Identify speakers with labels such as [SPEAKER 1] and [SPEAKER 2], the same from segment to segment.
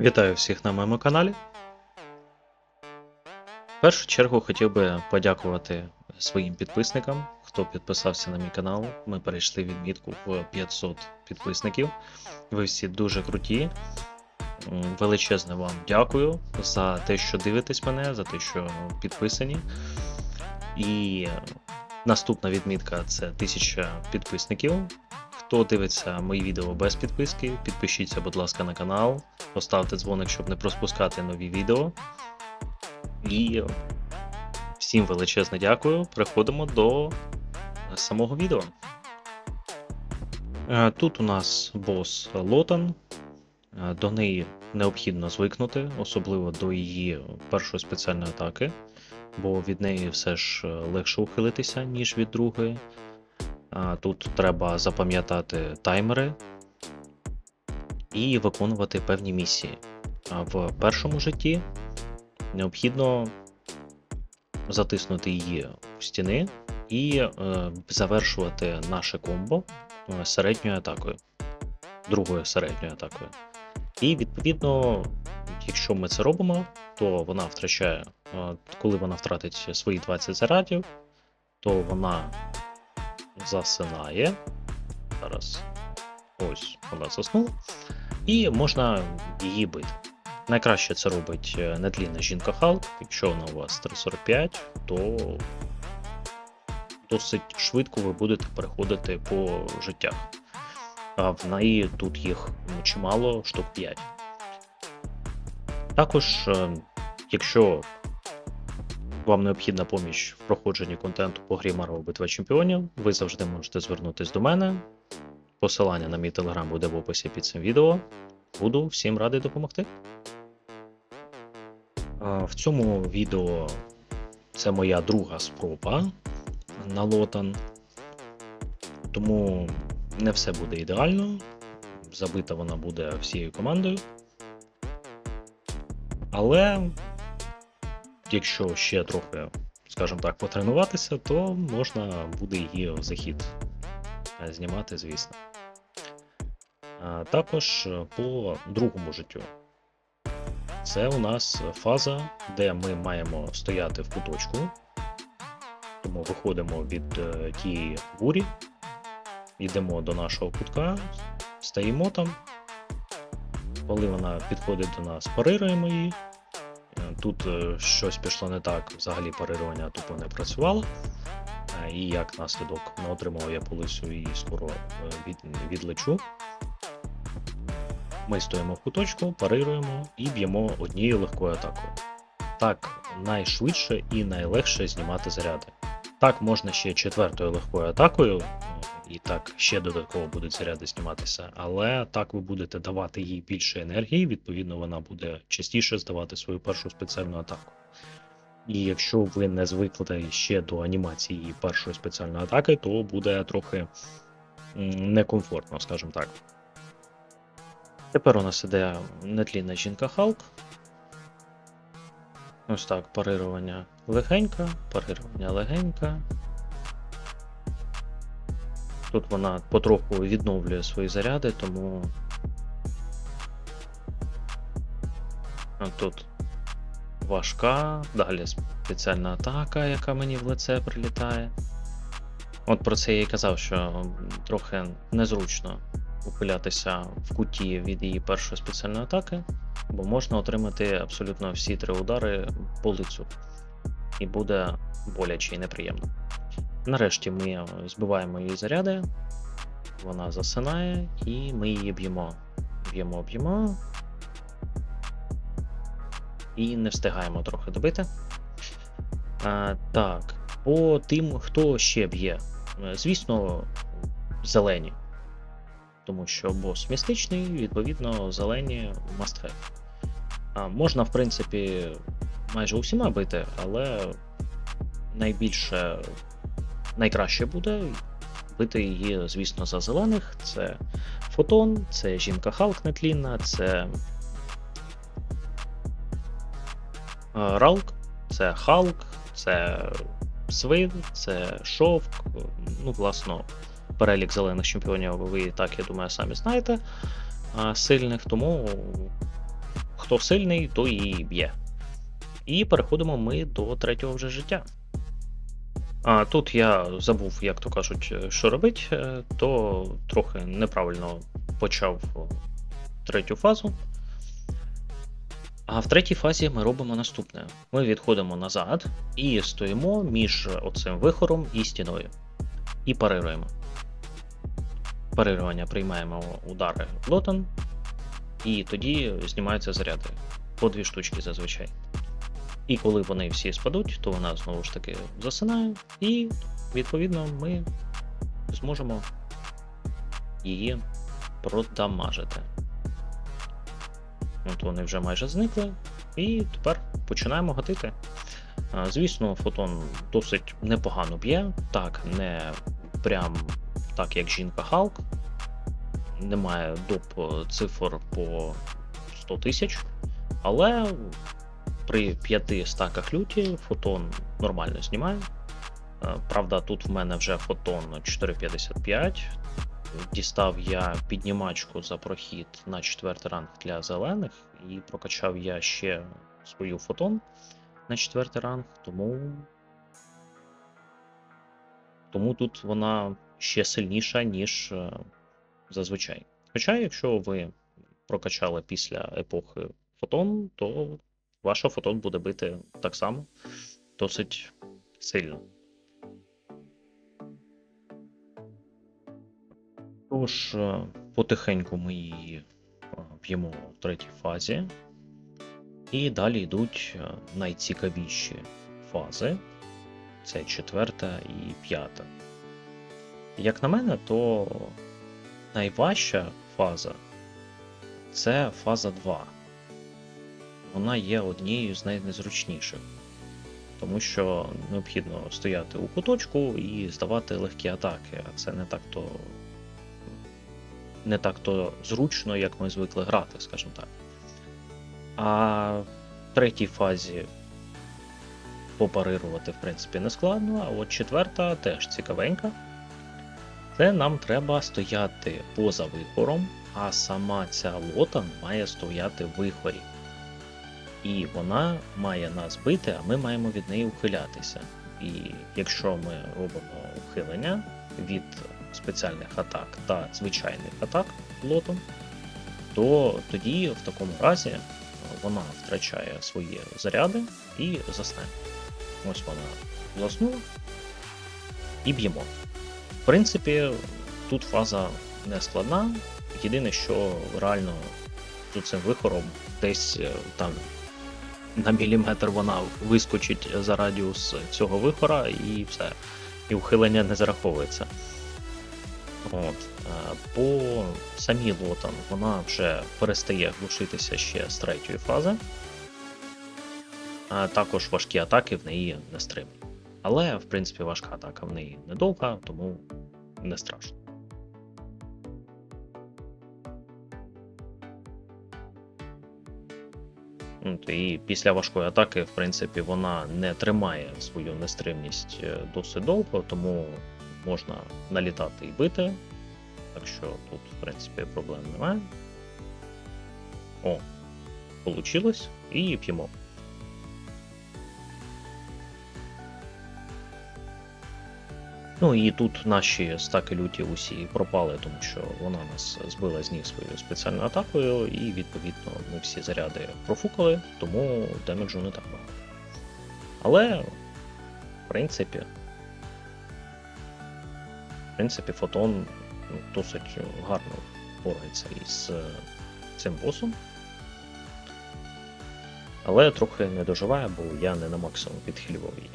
[SPEAKER 1] Вітаю всіх на моєму каналі. В першу чергу хотів би подякувати своїм підписникам, хто підписався на мій канал. Ми перейшли відмітку в 500 підписників. Ви всі дуже круті. Величезне вам дякую за те, що дивитесь мене, за те, що підписані. І наступна відмітка це 1000 підписників. Хто дивиться мої відео без підписки, підпишіться, будь ласка, на канал, поставте дзвоник, щоб не проспускати нові відео. І всім величезне дякую. Переходимо до самого відео. Е, Тут у нас бос Лотан. Е, До неї необхідно звикнути, особливо до її першої спеціальної атаки, бо від неї все ж легше ухилитися, ніж від другої. Тут треба запам'ятати таймери і виконувати певні місії. В першому житті необхідно затиснути її в стіни і е, завершувати наше комбо е, середньою атакою, другою середньою атакою. І відповідно, якщо ми це робимо, то вона втрачає, е, коли вона втратить свої 20 зарядів, то вона засинає. Зараз ось вона заснула. І можна її бити. Найкраще це робить е, нетлінна жінка Халк. Якщо вона у вас 345, то досить швидко ви будете переходити по життях. А в неї тут їх ну, чимало, штук 5. Також, е, якщо вам необхідна поміч в проходженні контенту по грі Марvel Битва Чемпіонів, ви завжди можете звернутися до мене. Посилання на мій телеграм буде в описі під цим відео. Буду всім радий допомогти. В цьому відео це моя друга спроба на лотан. Тому не все буде ідеально. Забита вона буде всією командою. Але якщо ще трохи, скажімо так, потренуватися, то можна буде її в захід е, знімати, звісно. Також е, по другому життю. Це у нас фаза, де ми маємо стояти в куточку. Тому виходимо від е, тієї бурі, йдемо до нашого кутка, стоїмо там. Коли вона підходить до нас, парируємо її. Тут е, щось пішло не так, взагалі парирування тупо не працювало. Е, І як наслідок не отримав я полису і скоро е, від, відлечу. Ми стоїмо в куточку, парируємо і б'ємо однією легкою атакою. Так найшвидше і найлегше знімати заряди. Так можна ще четвертою легкою атакою, і так ще додатково будуть заряди зніматися, але так ви будете давати їй більше енергії, відповідно, вона буде частіше здавати свою першу спеціальну атаку. І якщо ви не звикли ще до анімації першої спеціальної атаки, то буде трохи некомфортно, скажімо так. Тепер у нас іде нетлінна жінка Халк. Ось так, парирування легенька, парирування легенька. Тут вона потроху відновлює свої заряди, тому. Тут важка, далі спеціальна атака, яка мені в лице прилітає. От про це я і казав, що трохи незручно ухилятися в куті від її першої спеціальної атаки, бо можна отримати абсолютно всі три удари по лицю. І буде боляче і неприємно. Нарешті ми збиваємо її заряди, вона засинає, і ми її б'ємо. Б'ємо, б'ємо. І не встигаємо трохи добити. А, так, по тим, хто ще б'є. Звісно, зелені. Тому що бос містичний, відповідно, зелені must have. А, можна, в принципі, майже усіма бити, але найбільше найкраще буде бити її, звісно, за зелених. Це фотон, це жінка Халк нетлінна, це е, Ралк, це Халк, це Свин, це Шовк. Ну, власно, перелік зелених чемпіонів ви і так, я думаю, самі знаєте сильних, тому хто сильний, той і б'є. І переходимо ми до третього вже життя. А тут я забув, як то кажуть, е, що робить, е, то трохи неправильно почав третю фазу. А в третій фазі ми робимо наступне: ми відходимо назад і стоїмо між оцим вихором і стіною. І парируємо. Парирування приймаємо удари лотон, і тоді знімаються заряди. По дві штучки зазвичай. І коли вони всі спадуть, то вона знову ж таки засинає, і відповідно ми зможемо її продамажити. От вони вже майже зникли, і тепер починаємо гатити. Звісно, фотон досить непогано б'є, так, не прям так, як жінка Халк. Немає доп цифр по 100 тисяч, але при 5 стаках люті фотон нормально знімає. Е, Правда, тут в мене вже фотон 4,55. Дістав я піднімачку за прохід на четвертий ранг для зелених, і прокачав я ще свою фотон на четвертий ранг, тому. Тому тут вона ще сильніша, ніж е, зазвичай. Хоча, якщо ви прокачали після епохи фотон, то ваша фотон буде бити так само досить сильно. Тож, е, потихеньку ми її е, б'ємо в третій фазі. І далі йдуть е, найцікавіші фази. Це четверта і п'ята. Як на мене, то найважча фаза це фаза 2. Вона є однією з найнезручніших, тому що необхідно стояти у куточку і здавати легкі атаки, а це не так то не так то зручно, як ми звикли грати, скажімо так. А в третій фазі попарирувати, в принципі, не складно, а от четверта теж цікавенька. Це нам треба стояти поза вихором, а сама ця лота має стояти в вихорі. І вона має нас бити, а ми маємо від неї ухилятися. І якщо ми робимо ухилення від спеціальних атак та звичайних атак лотом, то тоді в такому разі вона втрачає свої заряди і засне. Ось вона заснула і б'ємо. В принципі, тут фаза не складна. Єдине, що реально з цим вихором десь е, там на міліметр вона вискочить за радіус цього вихора і все. І ухилення не зараховується. От. е, По самій лотан вона вже перестає глушитися ще з третьої фази. А також важкі атаки в неї не стримні. Але, в принципі, важка атака в неї недовга, тому не страшно. І після важкої атаки, в принципі, вона не тримає свою нестримність е, досить довго, тому можна налітати і бити. Так що тут, в принципі, проблем немає. О, получилось. І п'ємо. Ну і тут наші стаки люті усі пропали, тому що вона нас збила з ніг своєю спеціальною атакою, і відповідно ми всі заряди профукали, тому демеджу не так багато. Але, в принципі, в принципі, фотон ну, досить гарно бореться із е, цим босом. Але трохи не доживає, бо я не на максимум підхилював її.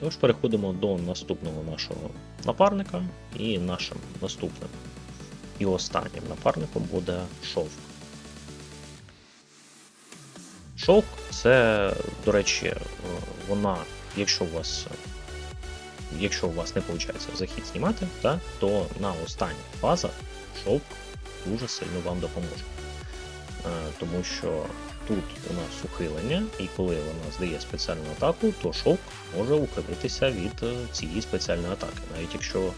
[SPEAKER 1] Тож переходимо до наступного нашого напарника, і нашим наступним і останнім напарником буде шовк. Шовк це, до речі, е, вона, якщо у вас якщо у вас не виходить захід знімати, та, то на останніх фазах шовк дуже сильно вам допоможе. Е, Тому що тут у нас ухилення, і коли вона здає спеціальну атаку, то шовк може ухилитися від е, цієї спеціальної атаки. Навіть якщо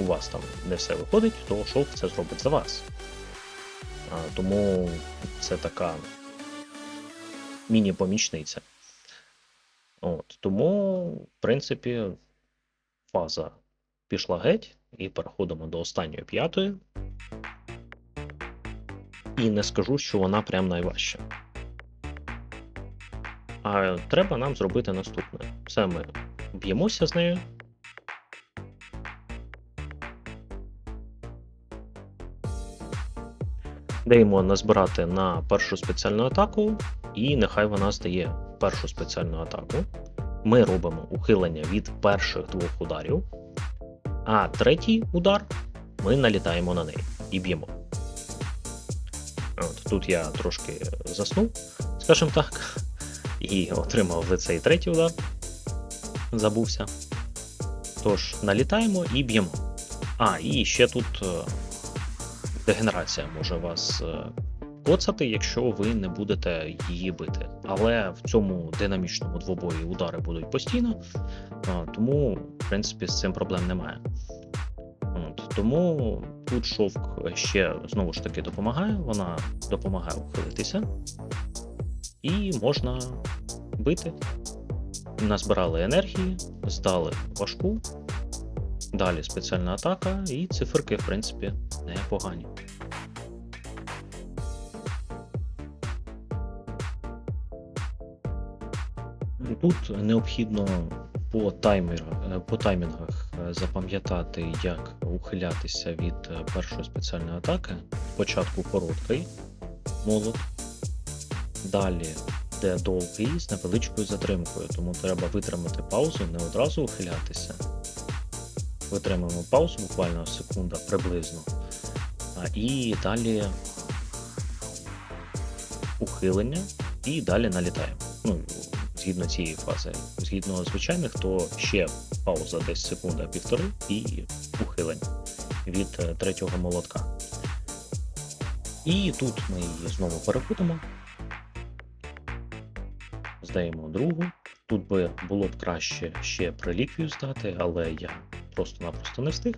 [SPEAKER 1] у вас там не все виходить, то шовк це зробить за вас. А, Тому це така міні-помічниця. От, тому, в принципі, фаза пішла геть, і переходимо до останньої п'ятої. І не скажу, що вона прям найважча. А треба нам зробити наступне. Це ми б'ємося з нею. Даємо назбирати на першу спеціальну атаку, і нехай вона здає першу спеціальну атаку. Ми робимо ухилення від перших двох ударів, а третій удар ми налітаємо на неї і б'ємо. Тут я трошки заснув, скажімо так, і отримав в лицей третій удар. Забувся. Тож, налітаємо і б'ємо. А, і ще тут е, дегенерація може вас е, коцати, якщо ви не будете її бити. Але в цьому динамічному двобої удари будуть постійно, а, тому, в принципі, з цим проблем немає. От, тому тут шовк ще знову ж таки допомагає, вона допомагає ухилитися, і можна бити. Назбирали енергії, здали важку, далі спеціальна атака, і циферки, в принципі, непогані. Тут необхідно по таймерах, по таймінгах е, запам'ятати, як ухилятися від е, першої спеціальної атаки. Спочатку короткий молот, далі йде довгий з невеличкою затримкою, тому треба витримати паузу, не одразу ухилятися. Витримуємо паузу, буквально секунда приблизно. А, І далі ухилення, і далі налітаємо. Ну, згідно цієї фази. Згідно звичайних, то ще пауза десь секунда півтори і ухилення від е, третього молотка. І тут ми її знову перекутимо. Здаємо другу. Тут би було б краще ще реліквію здати, але я просто-напросто не встиг.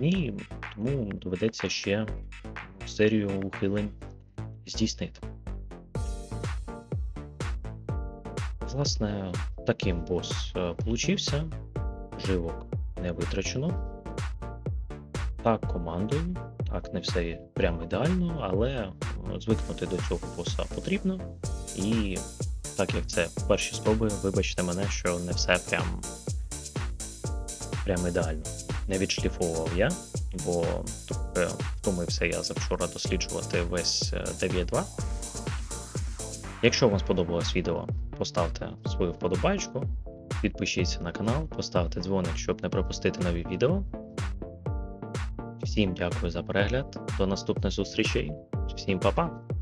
[SPEAKER 1] І тому доведеться ще серію ухилень здійснити. Власне, таким бос е, получився. Живок не витрачено. Так, командою. Так, не все прямо ідеально, але е, звикнути до цього боса потрібно. І так як це перші спроби, вибачте мене, що не все прям, прям ідеально. Не відшліфовував я, бо трохи втомився я завчора досліджувати весь е, 9.2. Якщо вам сподобалось відео, поставте свою вподобайку, підпишіться на канал, поставте дзвоник, щоб не пропустити нові відео. Всім дякую за перегляд, до наступних зустрічей, всім па-па!